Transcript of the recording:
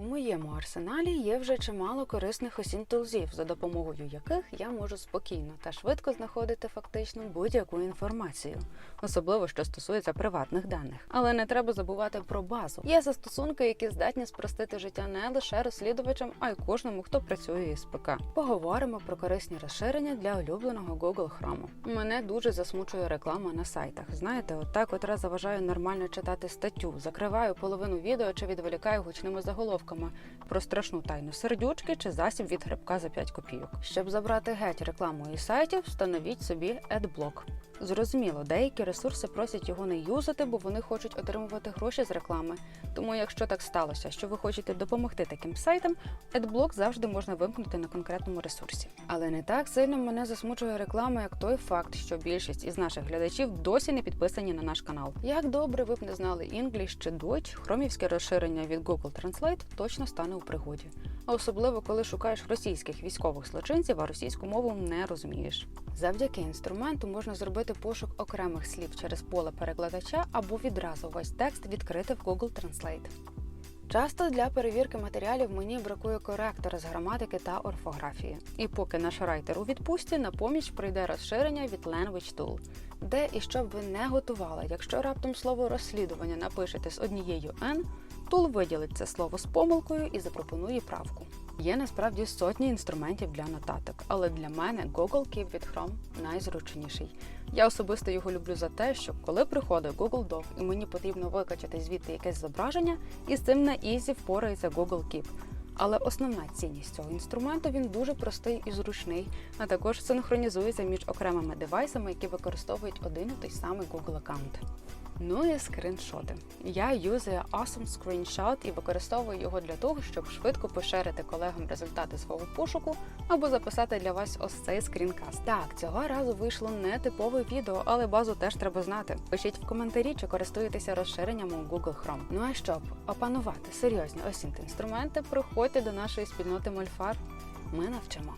У моєму арсеналі є вже чимало корисних осінь тулзів, за допомогою яких я можу спокійно та швидко знаходити фактично будь-яку інформацію, особливо що стосується приватних даних. Але не треба забувати про базу. Є застосунки, які здатні спростити життя не лише розслідувачам, а й кожному, хто працює із ПК. Поговоримо про корисні розширення для улюбленого Google Chrome. Мене дуже засмучує реклама на сайтах. Знаєте, от та, котра заважає нормально читати статтю, закриваю половину відео чи відволікаю гучними заголовками про страшну тайну сердючки чи засіб від грибка за 5 копійок. Щоб забрати геть рекламу із сайтів, встановіть собі AdBlock. Зрозуміло, деякі ресурси просять його не юзати, бо вони хочуть отримувати гроші з реклами. Тому, якщо так сталося, що ви хочете допомогти таким сайтам, AdBlock завжди можна вимкнути на конкретному ресурсі. Але не так сильно мене засмучує реклама, як той факт, що більшість із наших глядачів досі не підписані на наш канал. Як добре ви б не знали English чи Deutsch, хромівське розширення від Google Translate точно стане у пригоді. Особливо коли шукаєш російських військових злочинців, а російську мову не розумієш. Завдяки інструменту можна зробити пошук окремих слів через поле перекладача або відразу весь текст відкрити в Google Translate. Часто для перевірки матеріалів мені бракує коректора з граматики та орфографії. І поки наш райтер у відпустці, на поміч прийде розширення від Language Tool, де і що б ви не готували, якщо раптом слово розслідування напишете з однією N, Tool виділить це слово з помилкою і запропонує правку. Є насправді сотні інструментів для нотаток, але для мене Google Keep від Chrome найзручніший. Я особисто його люблю за те, що коли приходить Google Doc і мені потрібно викачати звідти якесь зображення, і з цим на ізі впорається Google Keep. Але основна цінність цього інструменту він дуже простий і зручний, а також синхронізується між окремими девайсами, які використовують один і той самий Google аккаунт. Ну і скріншоти. Я юзаю Awesome Screenshot і використовую його для того, щоб швидко поширити колегам результати свого пошуку або записати для вас ось цей скрінкаст. Так, цього разу вийшло не типове відео, але базу теж треба знати. Пишіть в коментарі, чи користуєтеся розширенням у Google Chrome. Ну а щоб опанувати серйозні осінт інструменти, приходьте до нашої спільноти Мольфар. Ми навчимо.